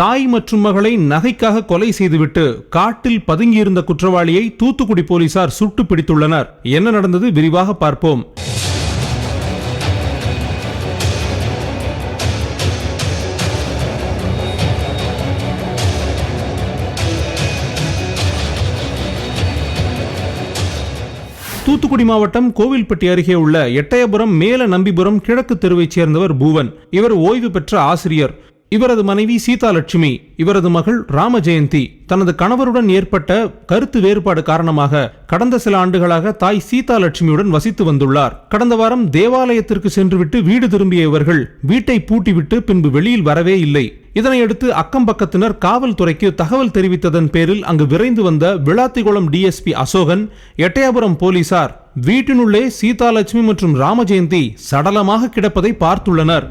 தாய் மற்றும் மகளை நகைக்காக கொலை செய்துவிட்டு காட்டில் பதுங்கியிருந்த குற்றவாளியை தூத்துக்குடி போலீசார் சுட்டு பிடித்துள்ளனர் என்ன நடந்தது? விரிவாக பார்ப்போம். தூத்துக்குடி மாவட்டம் கோவில்பட்டி அருகே உள்ள எட்டயபுரம் மேல நம்பிபுரம் கிழக்கு தெருவைச் சேர்ந்தவர் பூவன். இவர் ஓய்வு பெற்ற ஆசிரியர். இவரது மனைவி சீதாலட்சுமி இவரது மகள் ராமஜெயந்தி தனது கணவருடன் ஏற்பட்ட கருத்து வேறுபாடு காரணமாக கடந்த சில ஆண்டுகளாக தாய் சீதாலட்சுமியுடன் வசித்து வந்துள்ளார். கடந்த வாரம் தேவாலயத்திற்கு சென்றுவிட்டு வீடு திரும்பிய இவர்கள் வீட்டை பூட்டிவிட்டு பின்பு வெளியில் வரவே இல்லை. இதனையடுத்து அக்கம் பக்கத்தினர் காவல்துறைக்கு தகவல் தெரிவித்ததன் பேரில் அங்கு விரைந்து வந்த விளாத்திகுளம் டிஎஸ்பி அசோகன் எட்டயபுரம் போலீசார் வீட்டினுள்ளே சீதாலட்சுமி மற்றும் ராமஜெயந்தி சடலமாக கிடப்பதை பார்த்துள்ளனர்.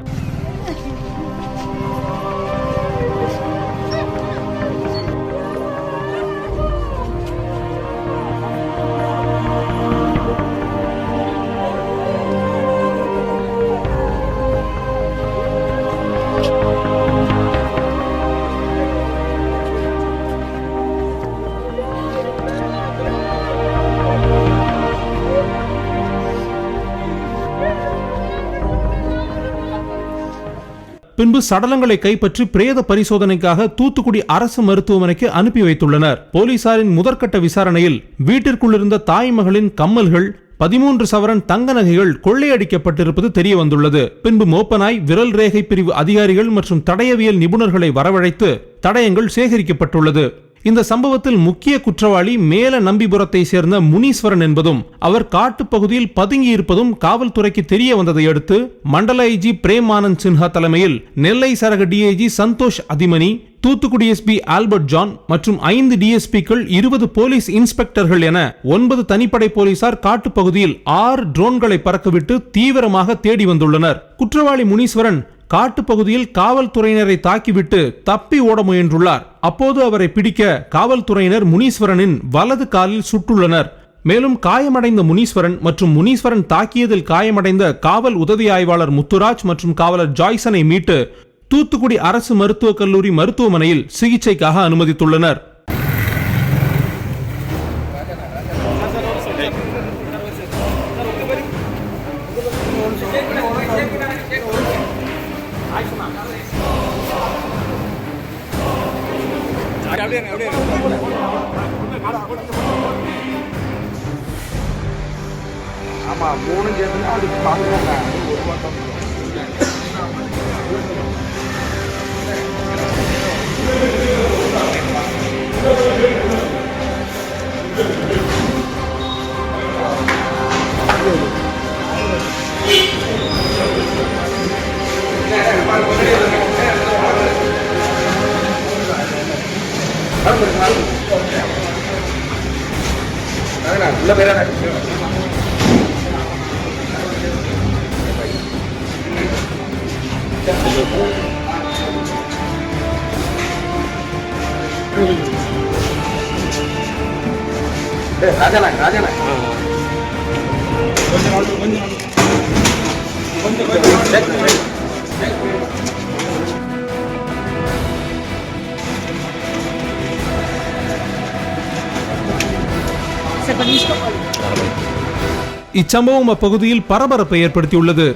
பின்பு சடலங்களை கைப்பற்றி பிரேத பரிசோதனைக்காக தூத்துக்குடி அரசு மருத்துவமனைக்கு அனுப்பி வைத்துள்ளனர். போலீசாரின் முதற்கட்ட விசாரணையில் வீட்டிற்குள்ளிருந்த தாய் மகளின் கம்மல்கள் பதிமூன்று சவரன் தங்க நகைகள் கொள்ளையடிக்கப்பட்டிருப்பது தெரிய வந்துள்ளது பின்பு மோப்பனாய் விரல் ரேகை பிரிவு அதிகாரிகள் மற்றும் தடயவியல் நிபுணர்களை வரவழைத்து தடயங்கள் சேகரிக்கப்பட்டுள்ளது. இந்த சம்பவத்தில் முக்கிய குற்றவாளி மேல நம்பிபுரத்தை சேர்ந்த முனீஸ்வரன் என்பதும் அவர் காட்டுப் பகுதியில் பதுங்கி இருப்பதும் காவல்துறைக்கு தெரிய வந்ததை அடுத்து மண்டல ஐஜி பிரேம் ஆனந்த் சின்ஹா தலைமையில் நெல்லை சரக DIG Santhosh Athimani Thoothukudi SP Albert John மற்றும் ஐந்து டிஎஸ்பிக்கள் இருபது போலீஸ் இன்ஸ்பெக்டர்கள் என ஒன்பது தனிப்படை போலீசார் காட்டுப்பகுதியில் ஆறு ட்ரோன்களை பறக்கவிட்டு தீவிரமாக தேடி வந்துள்ளனர். குற்றவாளி முனீஸ்வரன் காட்டுப்பகுதியில் காவல்துறையினரை தாக்கிவிட்டு தப்பி ஓட முயன்றுள்ளார். அப்போது அவரை பிடிக்க காவல்துறையினர் முனீஸ்வரனின் வலது காலில் சுட்டுள்ளனர். மேலும் காயமடைந்த முனீஸ்வரன் மற்றும் முனீஸ்வரன் தாக்கியதில் காயமடைந்த காவல் உதவி ஆய்வாளர் முத்துராஜ் மற்றும் காவலர் ஜாய்சனை மீட்டு தூத்துக்குடி அரசு மருத்துவக் கல்லூரி மருத்துவமனையில் சிகிச்சைக்காக அனுமதித்துள்ளனர். ஆமா மூணு சேர்த்துனா அது பாக்குறாங்க. ஒரு பக்கம் உள்ள பேர ராஜாண்ணா ராஜாண்ணா இச்சம்பவம் அப்பகுதியில் பரபரப்பை ஏற்படுத்தியுள்ளது.